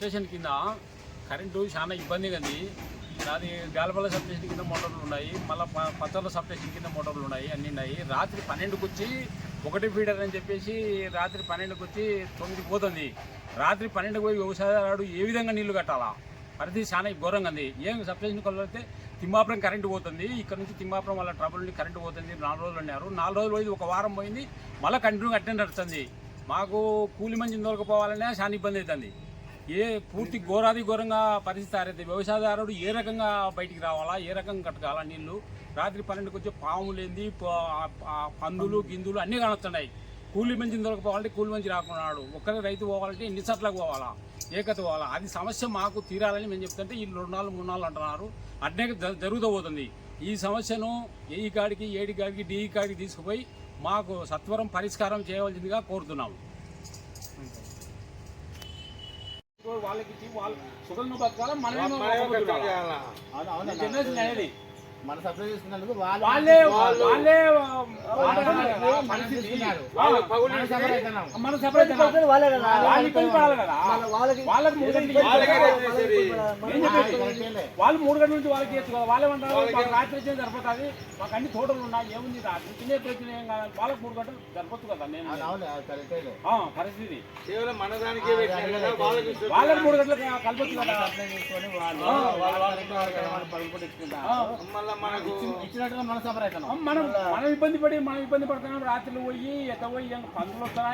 Station కింద current చాలా ఇబ్బందిగా ఉంది. నాది గాలపల్ల సబ్ స్టేషన్ కింద మోటార్లు ఉన్నాయి. మళ్ళీ పచ్చళ్ళ సబ్ స్టేషన్ కింద మోటార్లు ఉన్నాయి అన్నీ ఉన్నాయి. రాత్రి పన్నెండుకి వచ్చి ఒకటి ఫీడర్ అని చెప్పేసి రాత్రి పన్నెండుకి వచ్చి తొమ్మిది పోతుంది. రాత్రి పన్నెండుకి పోయి వ్యవసాయదారుడు ఏ విధంగా నీళ్ళు కట్టాలా? పరిధి చాలా ఘోరంగా ఉంది. ఏం సబ్ స్టేషన్ తిమ్మాపురం కరెంటు పోతుంది. ఇక్కడ నుంచి తిమ్మాపురం వాళ్ళ ట్రబుల్ నుండి కరెంటు పోతుంది. నాలుగు రోజులు ఉన్నారు నాలుగు రోజులు పోయింది ఒక వారం పోయింది. మళ్ళీ కంటిన్యూ అట్టే నడుస్తుంది. మాకు కూలి మంచి దొరకపోవాలనే చాలా ఇబ్బంది అవుతుంది. ఏ పూర్తి ఘోరాది ఘోరంగా పరిస్థితి తయారైంది వ్యవసాయదారుడు ఏ రకంగా బయటికి రావాలా ఏ రకంగా కట్టగాల నీళ్ళు? రాత్రి పన్నెండుకి వచ్చే పాములేంది పందులు గిందులు అన్నీ కానొస్తున్నాయి. కూలి మంచి దొరకపోవాలంటే కూలి మంచి రాకున్నాడు. ఒక్కరే రైతు పోవాలంటే ఎన్ని చట్లకు పోవాలా? ఏకత పోవాలా? అది సమస్య మాకు తీరాలని మేము చెప్తుంటే ఈ రెండు నాలుగు మూడు నాలుగు అంటున్నారు. అట్నే జ- జరుగుతూ పోతుంది ఈ సమస్యను ఏ కాడికి ఏడి కాడికి డి కాడికి తీసుకుపోయి మాకు సత్వరం పరిష్కారం చేయవలసిందిగా కోరుతున్నాము. వాళ్ళకి ఇచ్చి వాళ్ళు సుఖంగా బతకాలి మనమే బతకాలి. అవును, అవును ఈ జనరేషన్ అనేది మన సప్లై చేసుకున్నందుకు వాళ్ళు వాళ్ళే మన సెపరేట్ వాళ్ళకి వాళ్ళకి వాళ్ళు మూడు గంటల నుంచి వాళ్ళకి ఇచ్చు కదా వాళ్ళేమంటారు మాకు రాత్రి వచ్చే సరిపోతుంది. మాకు అన్ని తోటలు ఉన్నాయి ఏముంది? రాత్రి తినే ప్రశ్న ఏం కాదు. వాళ్ళకి మూడు గంటలు సరిపోతుంది కదా నేను పరిస్థితి. వాళ్ళకి మూడు గంటలకు కలపచ్చు కదా మన సపరేట్ మనం మనం ఇబ్బంది పడి మనం ఇబ్బంది పడుతున్నాం. రాత్రులు పోయి ఎట్ట పోయి పందులు వస్తున్నాయి?